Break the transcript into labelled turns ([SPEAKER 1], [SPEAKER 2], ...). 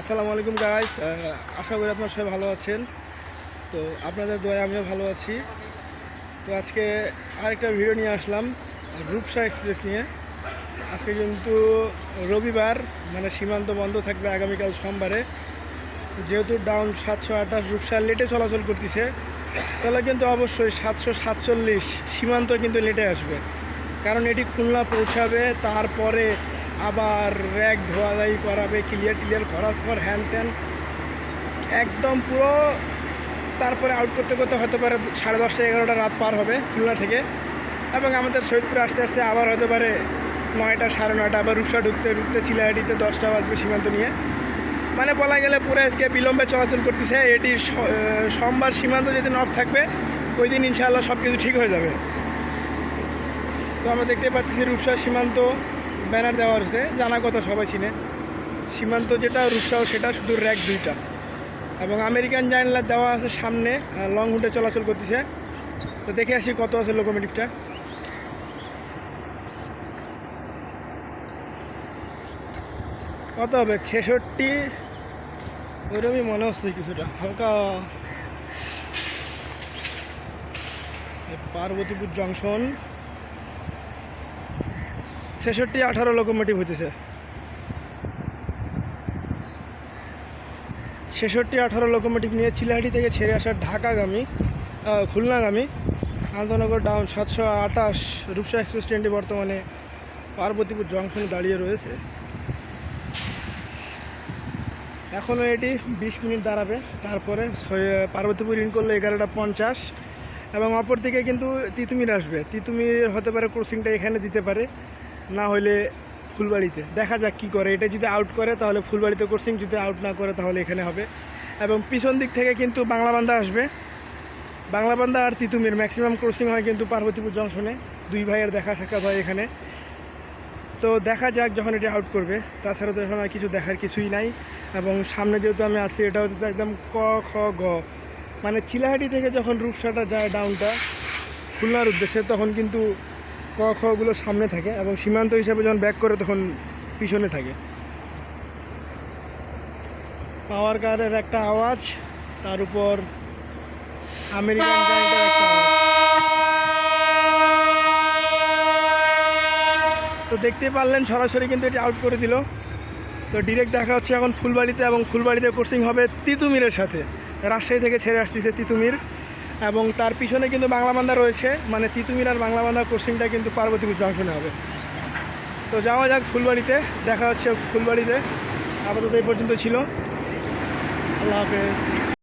[SPEAKER 1] আসসালামু আলাইকুম গাইস আশা করি আপনারা সবাই ভালো আছেন। তো আপনাদের দোয়ায় আমিও ভালো আছি। তো আজকে আরেকটা ভিডিও নিয়ে আসলাম, রূপসা এক্সপ্রেস নিয়ে। আজকে কিন্তু রবিবার মানে সীমান্ত বন্ধ থাকবে আগামীকাল সোমবারে। যেহেতু ডাউন সাতশো আঠাশ রূপসা লেটে চলাচল করতেছে, তাহলে কিন্তু অবশ্যই সাতশো সাতচল্লিশ সীমান্ত কিন্তু লেটে আসবে। কারণ এটি খুলনা পৌঁছাবে, তারপরে আবার র্যাক ধোয়াধাই করাবে ক্লিয়ার ক্লিয়ার করার পর হ্যান ত্যান একদম পুরো, তারপরে আউট করতে করতে হতে পারে, সাড়ে দশটা এগারোটা রাত পার হবে খুলনা থেকে। এবং আমাদের সৈয়দপুরে আস্তে আস্তে আবার হতে পারে নয়টা, সাড়ে নয়টা, আবার রূপসা ঢুকতে ঢুকতে চিলাহাটিতে দশটা বাজবে সীমান্ত নিয়ে। মানে বলা গেলে পুরো আজকে বিলম্বে চলাচল করতেছে, এটি সোমবার সীমান্ত যেদিন অফ থাকবে, ওই দিন ইনশাআল্লাহ সব কিছু ঠিক হয়ে যাবে। তো আমরা দেখতে পাচ্ছি রূপসা সীমান্ত ব্যানার দেওয়া হয়েছে, জানা কথা সবাই চিনে। সীমান্ত যেটা রূপসাও সেটা শুধু র্যাক দুইটা। এবং আমেরিকান জানলা দেওয়া আছে সামনে লং রুটে চলাচল করতেছে। তো দেখে আসি কত আছে লোকোমেটিভটা কত হবে? ছেষট্টি? ওইরকমই মনে হচ্ছে কিছুটা, হালকা। পার্বতীপুর জংশন। ছেষট্টি, আঠারো লোকোমোটিভ হইতেছে। ছেষট্টি, আঠারো লোকোমোটিভ নিয়ে চিলাহাটি থেকে ছেড়ে আসা ঢাকাগামী খুলনাগামী আন্তনগর ডাউন সাতশো আঠাশ, রূপসা এক্সপ্রেস ট্রেনটি বর্তমানে পার্বতীপুর জংশনে দাঁড়িয়ে রয়েছে। এখনও এটি বিশ মিনিট দাঁড়াবে। তারপরে পার্বতীপুর ইন করলে এগারোটা পঞ্চাশ এবং অপর দিকে কিন্তু তিতুমির আসবে। তিতুমির হতে পারে ক্রসিংটা এখানে দিতে পারে। না হলে ফুলবাড়িতে। দেখা যাক কী করে। এটা যদি আউট করে, তাহলে ফুলবাড়িতে ক্রসিং যদি আউট না করে, তাহলে এখানে হবে। এবং পিছন দিক থেকে কিন্তু বাংলাবান্ধা আসবে। বাংলাবান্ধা আর তিতুমির। ম্যাক্সিমাম ক্রসিং হয় কিন্তু পার্বতীপুর জংশনে দুই ভাইয়ের দেখা সাক্ষাৎ হয় এখানে। তো দেখা যাক যখন এটা আউট করবে। তাছাড়া তো এখন আর কিছু দেখার কিছুই নাই। এবং সামনে যেহেতু আমি আছি এটা হচ্ছে একদম ক, খ, গ। মানে চিলাহাটি থেকে যখন রূপসাটা যায় ডাউনটা খুলনার উদ্দেশ্যে, তখন কিন্তু ক খগুলো সামনে থাকে এবং সীমান্ত হিসাবে যখন ব্যাক করে তখন পিছনে থাকে। পাওয়ার কারের একটা আওয়াজ, তার উপর আমেরিকান তো দেখতে পারলেন, সরাসরি কিন্তু এটি আউট করে দিল। তো ডিরেক্ট দেখা হচ্ছে এখন ফুলবাড়িতে এবং ফুলবাড়িতে কোচিং হবে তিতুমিরের সাথে। রাজশাহী থেকে ছেড়ে আসতেছে তিতুমির। এবং তার পিছনে কিন্তু বাংলা বাংলাবান্ধা রয়েছে। মানে তিতুমিরার বাংলাবান্ধা কোচিংটা কিন্তু পার্বতীপুর জংশনে হবে। তো যাওয়া যাক ফুলবাড়িতে, দেখা হচ্ছে ফুলবাড়িতে। আপাতত এই পর্যন্ত ছিল। আল্লাহ হাফেজ।